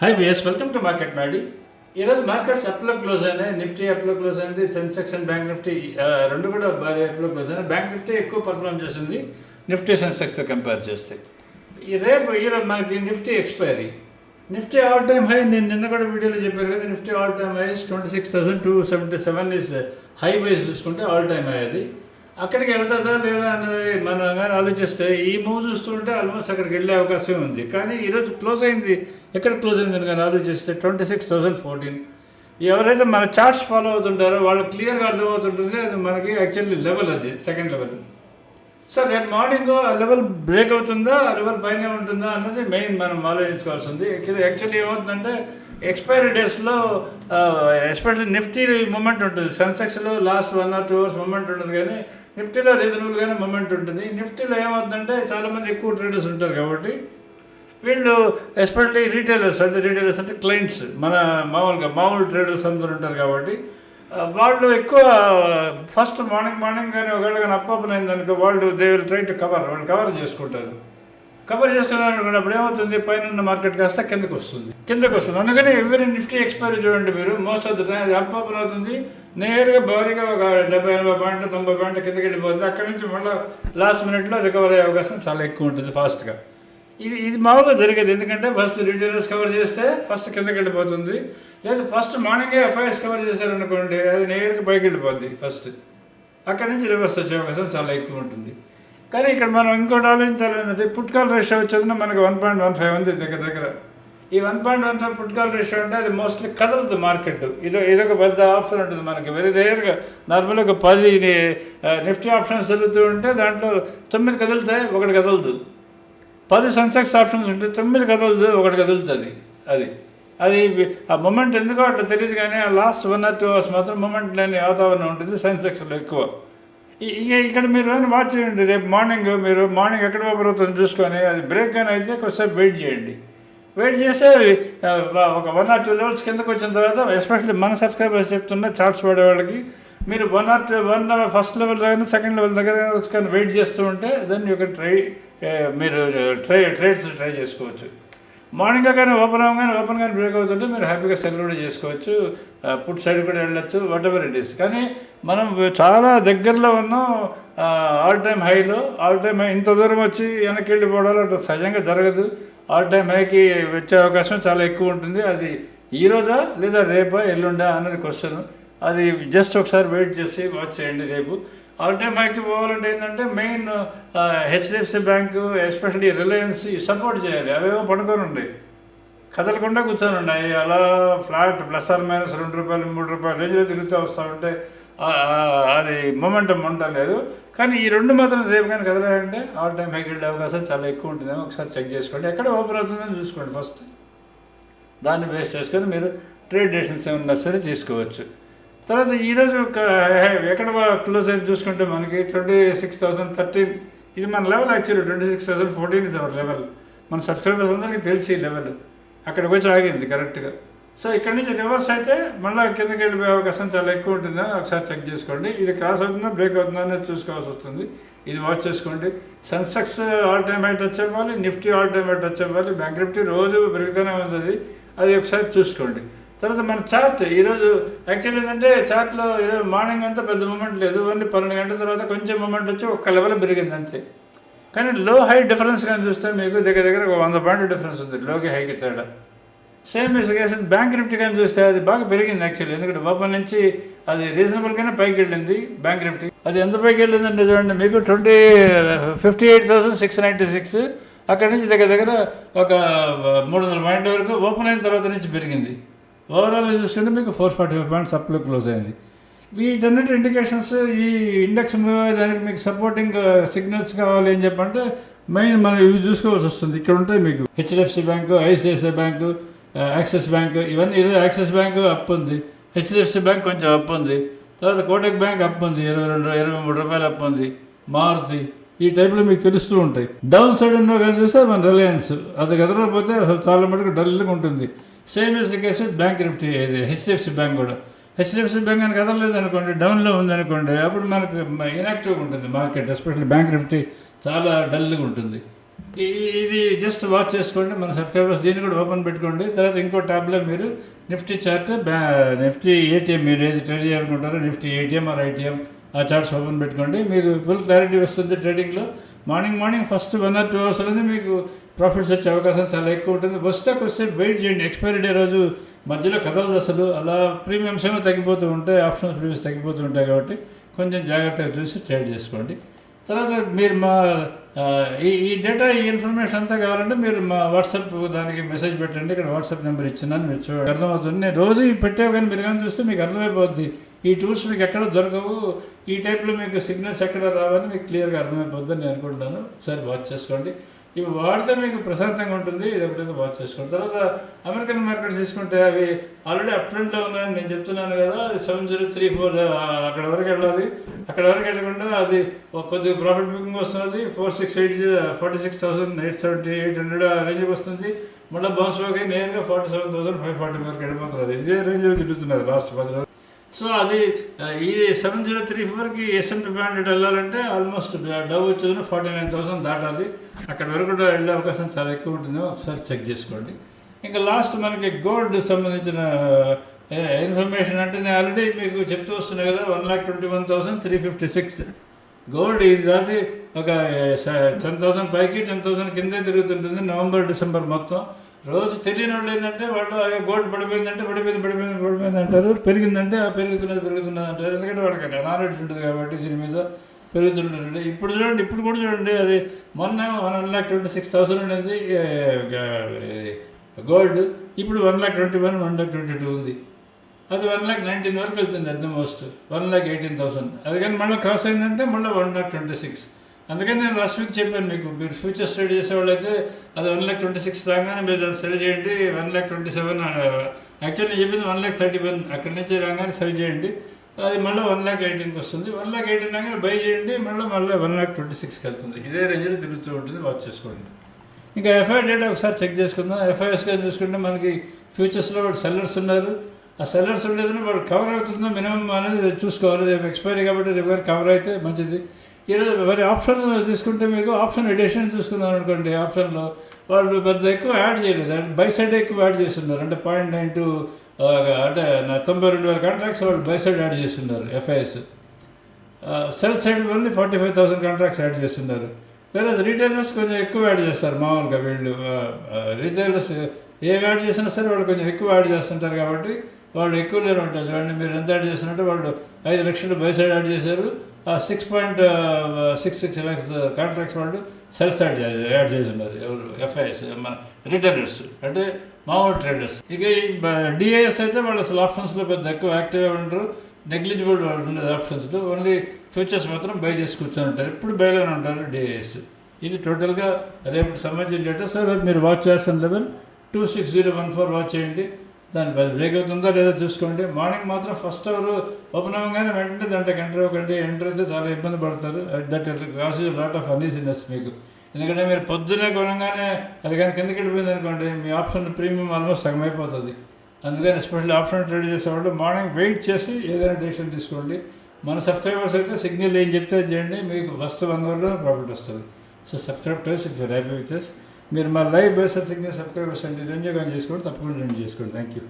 Hi VS welcome to market Maddy ఈరోజు markets అప్లో close అయినాయి. నిఫ్టీ అప్లో క్లోజ్ అయింది. సెన్సెక్స్ అండ్ బ్యాంక్ నిఫ్టీ రెండు కూడా భారీ అప్లో క్లోజ్ అయినాయి. బ్యాంక్ నిఫ్టీ ఎక్కువ పర్ఫార్మ్ చేసింది. నిఫ్టీ సెన్సెక్స్తో కంపేర్ చేస్తే. ఈ రేపు ఈరోజు మనకి Nifty expiry Nifty all time high నేను నిన్న కూడా వీడియోలో చెప్పాను కదా Nifty all time high twenty six thousand two seventy seven is high base చూసుకుంటే ఆల్ టైమ్ హై అది. అక్కడికి వెళ్తుందా లేదా అన్నది మనం కానీ ఆలోచిస్తే ఈ మూవ్ చూస్తుంటే ఆల్మోస్ట్ అక్కడికి వెళ్ళే అవకాశం ఉంది. కానీ ఈరోజు క్లోజ్ అయింది. ఎక్కడ క్లోజ్ అయింది అని కానీ ఆలోచిస్తే ట్వంటీ సిక్స్ థౌసండ్ ఫోర్టీన్ ఎవరైతే మన చార్ట్స్ ఫాలో అవుతుంటారో వాళ్ళు క్లియర్గా అర్థమవుతుంటుంది. అది మనకి యాక్చువల్లీ లెవెల్ అది సెకండ్ లెవెల్ సార్ రేపు మార్నింగ్ ఆ లెవెల్ బ్రేక్ అవుతుందా? ఆ లెవెల్ పైన ఉంటుందా? అన్నది మెయిన్ మనం ఆలోచించుకోవాల్సింది యాక్చువల్లీ ఏమవుతుందంటే ఎక్స్పైరీ డేస్లో ఎస్పెషల్లీ నిఫ్టీ మూమెంట్ ఉంటుంది. సెన్సెక్స్లో last one or two hours moment ఉంటుంది కానీ నిఫ్టీలో రీజనబుల్గానే మూమెంట్ ఉంటుంది. నిఫ్టీలో ఏమవుతుందంటే చాలామంది ఎక్కువ ట్రేడర్స్ ఉంటారు కాబట్టి వీళ్ళు ఎస్పెషల్లీ రీటైలర్స్ అంటే రీటైలర్స్ అంటే క్లయింట్స్. మన మామూలుగా మామూలు ట్రేడర్స్ అందరూ ఉంటారు కాబట్టి వాళ్ళు ఎక్కువ ఫస్ట్ మార్నింగ్ మార్నింగ్ కానీ ఒకవేళ కానీ అప్ అయింది అనుకో వాళ్ళు they will try to cover వాళ్ళు కవర్ చేసుకుంటారు. కవర్ చేస్తున్నారు అనుకున్నప్పుడు ఏమవుతుంది? పైన ఉన్న మార్కెట్ కాస్త కిందకు వస్తుంది. కిందకు వస్తుంది. అందుకని ఎవరి నిఫ్టీ ఎక్స్పైరీ చూడండి మీరు. మోస్ట్ ఆఫ్ ద టైం అది అప్ ఓపెన్ అవుతుంది. నేరుగా భారీగా ఒక డెబ్బై ఎనభై పాయింట్లు తొంభై పాయింట్లు కిందకి వెళ్ళిపోతుంది. అక్కడి నుంచి మళ్ళీ లాస్ట్ మినిట్లో రికవర్ అయ్యే అవకాశం చాలా ఎక్కువ ఉంటుంది ఫాస్ట్గా ఇది ఇది మామూలుగా జరిగేది. ఎందుకంటే ఫస్ట్ రిటైలర్స్ కవర్ చేస్తే ఫస్ట్ కిందకి వెళ్ళిపోతుంది. లేదా ఫస్ట్ మార్నింగే ఎఫ్ఐఎస్ కవర్ చేశారనుకోండి అది నేరుగా పైకి వెళ్ళిపోద్ది ఫస్ట్ అక్కడి నుంచి రివర్స్ వచ్చే అవకాశం చాలా ఎక్కువ ఉంటుంది. కానీ ఇక్కడ మనం ఇంకోటి ఆలోచించాలి ఏంటంటే పుట్కాల్ రేషియో వచ్చేది మనకి వన్ పాయింట్ వన్ ఫైవ్ ఉంది దగ్గర దగ్గర. ఈ one point one five put call ratio అంటే అది మోస్ట్లీ కదలదు మార్కెట్ ఇదో ఇదొక పెద్ద ఆప్షన్ ఉంటుంది మనకి. వెరీ రేర్గా నార్మల్గా ఒక పది నిఫ్టీ ఆప్షన్స్ జరుగుతూ ఉంటే దాంట్లో తొమ్మిది కదులుతాయి ఒకటి కదలదు. పది సన్సెక్స్ ఆప్షన్స్ ఉంటే తొమ్మిది కదలదు ఒకటి కదులుతుంది అది. అది. ఆ మూమెంట్ ఎందుకో అట్లా తెలియదు కానీ ఆ last one or two hours మాత్రం మూమెంట్ లేని వాతావరణం ఉంటుంది సెన్సెక్స్లో ఎక్కువ. ఇక ఇక్కడ మీరు ఏమైనా వాచ్ చేయండి. రేపు మార్నింగ్ మీరు మార్నింగ్ ఎక్కడ ఓపెన్ చూసుకొని అది బ్రేక్ కానీ అయితే కొద్దిసేపు వెయిట్ చేయండి. వెయిట్ చేస్తే ఒక వన్ ఆర్ టూ లెవెల్స్ కిందకు వచ్చిన తర్వాత ఎస్పెషల్లీ మన సబ్స్క్రైబర్స్ చెప్తున్న చార్ట్స్ పడే వాళ్ళకి మీరు one or two one first level దగ్గర సెకండ్ లెవెల్ దగ్గర వచ్చి కానీ వెయిట్ చేస్తూ ఉంటే దెన్ యూ కెన్ ట్రై మీరు ట్రై ట్రేడ్స్ ట్రై చేసుకోవచ్చు. మార్నింగ్ కానీ ఓపెన్ అవ్వగానే ఓపెన్ కానీ బ్రేక్ అవుతుంటే మీరు హ్యాపీగా సెల్ కూడా చేసుకోవచ్చు పుట్ సైడ్ కూడా వెళ్ళచ్చు వాట్ ఎవర్ ఇట్ ఈస్ కానీ మనం చాలా దగ్గరలో ఉన్నాం ఆల్ టైమ్ హైలో ఆల్ టైమ్ హై ఇంత దూరం వచ్చి వెనక్కి వెళ్ళిపోవడాలు అట్లా సహజంగా జరగదు. ఆల్ టైమ్ హైకి వచ్చే అవకాశం చాలా ఎక్కువ ఉంటుంది. అది ఈ రోజా లేదా రేపా ఎల్లుండా అన్నది క్వశ్చన్ అది జస్ట్ ఒకసారి వెయిట్ చేసి వాచ్ చేయండి రేపు. ఆల్ టైమ్ హైకి పోవాలంటే ఏంటంటే main HDFC bank especially Reliance support చేయాలి. అవేమో పడుకొని ఉన్నాయి కదలకుండా కూర్చొని ఉన్నాయి అలా ఫ్లాట్ ప్లస్ ఆర్ మైనస్ రెండు రూపాయలు మూడు రూపాయలు రేంజ్లో తిరుగుతూ వస్తూ ఉంటే అది మొమెంటం ఉండలేదు కానీ ఈ రెండు మాత్రం రేపు కానీ కదలాలంటే ఆల్ టైమ్ హైకి వెళ్ళే అవకాశం చాలా ఎక్కువ ఉంటుందేమో ఒకసారి చెక్ చేసుకోండి. ఎక్కడ ఓపెన్ అవుతుందని చూసుకోండి ఫస్ట్ దాన్ని బేస్ చేసుకొని మీరు ట్రేడ్ డెసిషన్స్ ఏమన్నా సరే తీసుకోవచ్చు. తర్వాత ఈరోజు ఒక ఎక్కడ క్లోజ్ అయింది చూసుకుంటే మనకి ట్వంటీ సిక్స్ థౌసండ్ థర్టీన్ ఇది మన level actually twenty six thousand fourteen is our level మన సబ్స్క్రైబర్స్ అందరికీ తెలిసి ఈ లెవెల్ అక్కడికి వచ్చి ఆగింది కరెక్ట్గా సో ఇక్కడ నుంచి రివర్స్ అయితే మళ్ళీ కిందకి వెళ్ళిపోయే అవకాశం చాలా ఎక్కువ ఉంటుందా. ఒకసారి చెక్ చేసుకోండి. ఇది క్రాస్ అవుతుందా బ్రేక్ అవుతుందా అనేది చూసుకోవాల్సి వస్తుంది. ఇది వాచ్ చేసుకోండి. సెన్సెక్స్ ఆల్ టైమ్ హైట్ వచ్చే అవ్వాలి. నిఫ్టీ ఆల్ టైమ్ హైట్ వచ్చే అవ్వాలి. బ్యాంక్ నిఫ్టీ రోజు పెరుగుతూనే ఉంది అది ఒకసారి చూసుకోండి. తర్వాత మన చార్ట్ ఈరోజు యాక్చువల్ ఏంటంటే చార్ట్లో ఈరోజు మార్నింగ్ అంతా పెద్ద మూమెంట్ లేదు. ఓన్లీ పన్నెండు గంటల తర్వాత కొంచెం మూమెంట్ వచ్చి ఒక్క లెవెల్ పెరిగింది అంతే. కానీ లో హై డిఫరెన్స్ కానీ చూస్తే మీకు దగ్గర దగ్గర ఒక వంద పాయింట్ డిఫరెన్స్ ఉంది. లోకి హైకి తేడా. సేమ్ కేసు బ్యాంక్ నిఫ్టీ కానీ చూస్తే అది బాగా పెరిగింది యాక్చువల్లీ ఎందుకంటే ఓపెన్ నుంచి అది రీజనబుల్గానే పైకి వెళ్ళింది బ్యాంక్ నిఫ్టీ అది ఎంత పైకి వెళ్ళిందంటే చూడండి మీకు twenty fifty eight thousand six ninety six అక్కడి నుంచి దగ్గర దగ్గర ఒక మూడు వందల పాయింట్ వరకు ఓపెన్ అయిన తర్వాత నుంచి పెరిగింది. ఓవరాల్ చూస్తుంటే మీకు ఫోర్ ఫార్టీ ఫైవ్ పాయింట్స్ అప్లో క్లోజ్ అయింది. వీటన్నిటి ఇండికేషన్స్ ఈ ఇండెక్స్ మూవ్ అయ్యేదానికి మీకు సపోర్టింగ్ సిగ్నల్స్ uh, కావాలి అని చెప్పంటే మెయిన్ మనం ఇవి చూసుకోవాల్సి వస్తుంది. ఇక్కడ ఉంటాయి మీకు HDFC bank ICICI bank Axis bank ఇవన్నీ ఇరవై యాక్సిస్ బ్యాంకు అప్ ఉంది. హెచ్డిఎఫ్సి బ్యాంక్ కొంచెం అప్ ఉంది. తర్వాత కోటక్ బ్యాంక్ అప్ ఉంది. ఇరవై రెండు ఇరవై మూడు రూపాయలు అప్ ఉంది. మారుతి ఈ టైప్లో మీకు తెలుస్తూ ఉంటాయి. డౌన్ సైడ్ ఉన్న కానీ చూస్తే మన రిలయన్స్ అది ఎదరకపోతే అసలు చాలా మటుకు డల్గా ఉంటుంది. Same is case bank Nifty ఇది హెచ్డిఎఫ్సి బ్యాంక్ కూడా. హెచ్డిఎఫ్సి బ్యాంక్ అని కదలలేదు అనుకోండి డౌన్లో ఉందనుకోండి అప్పుడు మనకు ఇన్యాక్టివ్గా ఉంటుంది మార్కెట్ ఎస్పెషల్లీ బ్యాంక్ నిఫ్టీ చాలా డల్గా ఉంటుంది. ఈ- ఇది జస్ట్ వాచ్ చేసుకోండి మన సబ్స్క్రైబర్స్ దీన్ని కూడా ఓపెన్ పెట్టుకోండి. తర్వాత ఇంకో ట్యాబ్లో మీరు నిఫ్టీ చార్ట్ బ్యా నిఫ్టీ ఏటీఎం మీరు ఏది ట్రేడ్ చేయాలనుకుంటారో నిఫ్టీ ఏటీఎం ఆర్ ఐటీఎం ఆ చార్ట్స్ ఓపెన్ పెట్టుకోండి. మీకు ఫుల్ క్లారిటీ వస్తుంది ట్రేడింగ్లో morning morning first one or two అవర్స్లోనే మీకు ప్రాఫిట్స్ వచ్చే అవకాశం చాలా ఎక్కువ ఉంటుంది. వస్తే కొంచెం వెయిట్ చేయండి. ఎక్స్పైరీ డే రోజు మధ్యలో కదలదు అసలు అలా ప్రీమియమ్స్ ఏమో తగ్గిపోతూ ఉంటాయి ఆప్షన్స్ ప్రీమియమ్స్ తగ్గిపోతూ ఉంటాయి కాబట్టి కొంచెం జాగ్రత్తగా చూసి ట్రేడ్ చేసుకోండి. తర్వాత మీరు మా ఈ ఈ డేటా ఈ ఇన్ఫర్మేషన్ అంతా కావాలంటే మీరు మా వాట్సాప్ దానికి మెసేజ్ పెట్టండి. ఇక్కడ వాట్సాప్ నెంబర్ ఇచ్చినాను మీరు చూడండి. అర్థమవుతుంది. నేను రోజు పెట్టావు కానీ మీరు కానీ చూస్తే మీకు అర్థమైపోద్ది. ఈ టూల్స్ మీకు ఎక్కడ దొరకవు? ఈ టైప్లో మీకు సిగ్నల్స్ ఎక్కడ రావని మీకు క్లియర్గా అర్థమైపోద్ది నేను అనుకుంటాను. ఒకసారి వాచ్ చేసుకోండి. ఇవి వాడితే మీకు ప్రశాంతంగా ఉంటుంది. ఇది ఒకటైతే వాచ్ చేసుకోండి తర్వాత అమెరికన్ మార్కెట్స్ తీసుకుంటే అవి ఆల్రెడీ అప్ ట్రెండ్లో ఉన్నాయని నేను చెప్తున్నాను కదా. అది సెవెన్ జీరో త్రీ ఫోర్ అక్కడ వరకు వెళ్ళాలి. అక్కడ వరకు వెళ్ళకుండా అది ఒక కొద్దిగా ప్రాఫిట్ బుకింగ్ వస్తుంది four six eight forty six thousand eight seventy eight hundred ఆ రేంజ్కి వస్తుంది. మళ్ళీ బౌన్స్ బ్యాక్ అయ్యి నేరుగా forty seven thousand five forty వరకు వెళ్ళిపోతున్నది. ఇదే రేంజ్లో తిరుగుతున్నది లాస్ట్ పది రోజులు సో అది ఈ సెవెన్ జీరో త్రీ ఫోర్కి ఎస్ఎంపి ఫైవ్ వెళ్ళాలంటే ఆల్మోస్ట్ డవ్ వచ్చేది ఫార్టీ నైన్ థౌసండ్ దాటాలి. అక్కడ వరకు కూడా వెళ్ళే అవకాశం చాలా ఎక్కువ ఉంటుంది. ఒకసారి చెక్ చేసుకోండి. ఇంకా లాస్ట్ మనకి గోల్డ్ సంబంధించిన ఇన్ఫర్మేషన్ అంటే నేను ఆల్రెడీ మీకు చెప్తూ వస్తున్నా కదా one lakh twenty one thousand three fifty six gold ఇది దాటి ఒక టెన్ థౌసండ్ పైకి టెన్ థౌసండ్ కిందే తిరుగుతుంటుంది. నవంబర్ డిసెంబర్ మొత్తం. రోజు తెలియని వాళ్ళు ఏంటంటే వాళ్ళు అయ్యో గోల్డ్ పడిపోయిందంటే పడిపోయింది పడిపోయింది పడిపోయింది అంటారు. పెరిగిందంటే ఆ పెరుగుతున్నది పెరుగుతున్నది అంటారు. ఎందుకంటే వాళ్ళకి నాలెడ్జ్ ఉంటుంది కాబట్టి దీని మీద పెరుగుతుంటుంది. ఇప్పుడు చూడండి ఇప్పుడు కూడా చూడండి అది మొన్న one lakh twenty six thousand ఉండేది గోల్డ్. ఇప్పుడు one lakh twenty one one lakh twenty two ఉంది. అది వన్ లాక్ నైన్టీన్ వరకు వెళ్తుంది at the most. One lakh eighteen thousand. అది కానీ మళ్ళీ క్రాస్ అయిందంటే మళ్ళీ వన్ లాక్ ట్వంటీ సిక్స్. అందుకని నేను లాస్ట్ వీక్ చెప్పాను మీకు మీరు ఫ్యూచర్ స్టడీ చేసేవాళ్ళైతే అది వన్ లాక్ ట్వంటీ సిక్స్ రాగానే మీరు దాన్ని సెల్ చేయండి one lakh twenty seven actually నేను చెప్పింది వన్ లాక్ థర్టీ వన్ అక్కడి నుంచి రాగానే సెల్ చేయండి. అది మళ్ళీ వన్ లాక్ ఎయిటీన్కి వస్తుంది. వన్ ల్యాక్ ఎయిటీన్ రాగానే బై చేయండి మళ్ళీ మళ్ళీ వన్ లాక్ ట్వంటీ సిక్స్కి వెళ్తుంది. ఇదే రేంజ్లో తిరుగుతూ ఉంటుంది వాచ్ చేసుకోండి. ఇంకా ఎఫ్ఐ డేటా ఒకసారి చెక్ చేసుకుందాం. ఎఫ్ఐఎస్ కానీ చూసుకుంటే మనకి ఫ్యూచర్స్లో వాడు సెల్లర్స్ ఉన్నారు. ఆ సెల్లర్స్ ఉండేదని వాడు కవర్ అవుతుందో మినిమం అనేది చూసుకోవాలి. రేపు ఎక్స్పైరీ కాబట్టి రేపు కవర్ అయితే మంచిది. ఈరోజు మరి ఆప్షన్ తీసుకుంటే మీకు ఆప్షన్ ఎడిషన్ చూసుకున్నారు అనుకోండి ఆప్షన్లో. వాళ్ళు పెద్ద ఎక్కువ యాడ్ చేయలేదు. బై సైడ్ ఎక్కువ యాడ్ చేస్తున్నారు. అంటే పాయింట్ నైన్ టూ అంటే నా తొంభై రెండు వేల కాంట్రాక్ట్స్ వాళ్ళు బై సైడ్ యాడ్ చేస్తున్నారు FIs sell side only forty five thousand contracts add చేస్తున్నారు. వేరే రీటైలర్స్ కొంచెం ఎక్కువ యాడ్ చేస్తారు మామూలుగా వీళ్ళు. రీటైలర్స్ ఏ యాడ్ చేసినా సరే వాళ్ళు కొంచెం ఎక్కువ యాడ్ చేస్తుంటారు కాబట్టి వాళ్ళు ఎక్కువ లేరు ఉంటారు చూడండి మీరు ఎంత యాడ్ చేస్తున్నట్టు వాళ్ళు ఐదు లక్షలు బై సైడ్ యాడ్ చేశారు. ఆ six point six six lakhs contracts వాళ్ళు సెల్స్ యాడ్ యాడ్ చేస్తున్నారు. ఎవరు? ఎఫ్ఐఎస్ మన రిటైలర్స్ అంటే మామూలు ట్రేడర్స్ ఇక ఈ డిఐఎస్ అయితే వాళ్ళు అసలు ఆప్షన్స్లో పెద్ద ఎక్కువ యాక్టివ్గా ఉండరు. నెగ్లిజిబుల్ వాళ్ళు ఉండేది ఆప్షన్స్లో ఓన్లీ ఫ్యూచర్స్ మాత్రం బై చేసి కూర్చొని ఉంటారు. ఇప్పుడు బైలోనే ఉంటారు డిఐఎస్ ఇది టోటల్గా రేపు సంబంధించిన డేటా సార్ మీరు వాచ్ చేస్తున్న level two six zero one four watch చేయండి. దాని బ్రేక్ అవుతుందా లేదా చూసుకోండి. మార్నింగ్ మాత్రం ఫస్ట్ అవర్ ఓపెన్ అవ్వగానే వెంటనే దాంట్లో ఎంటర్ అవ్వకండి. ఎంటర్ అయితే చాలా ఇబ్బంది పడతారు. That cause lot of uneasiness మీకు. ఎందుకంటే మీరు పొద్దున్నే కొనగానే అది కానీ కిందకి వెళ్ళిపోయింది అనుకోండి మీ ఆప్షన్ ప్రీమియం ఆల్మోస్ట్ సగం అయిపోతుంది. అందుకని ఎస్పెషల్లీ ఆప్షన్ ట్రేడ్ చేసేవాళ్ళు మార్నింగ్ వెయిట్ చేసి ఏదైనా డెసిషన్ తీసుకోండి. మన సబ్స్క్రైబర్స్ అయితే సిగ్నల్ ఏం చెప్తే చేయండి. మీకు ఫస్ట్ వన్ అవర్లో ప్రాఫిట్ వస్తుంది. So subscribe to if you happy with మీరు మా లైవ్ బేస్ సిగ్నల్ సబ్స్క్రైబర్స్ అండి రెండు చేసుకోండి తప్పకుండా రెండు చేసుకోండి. Thank you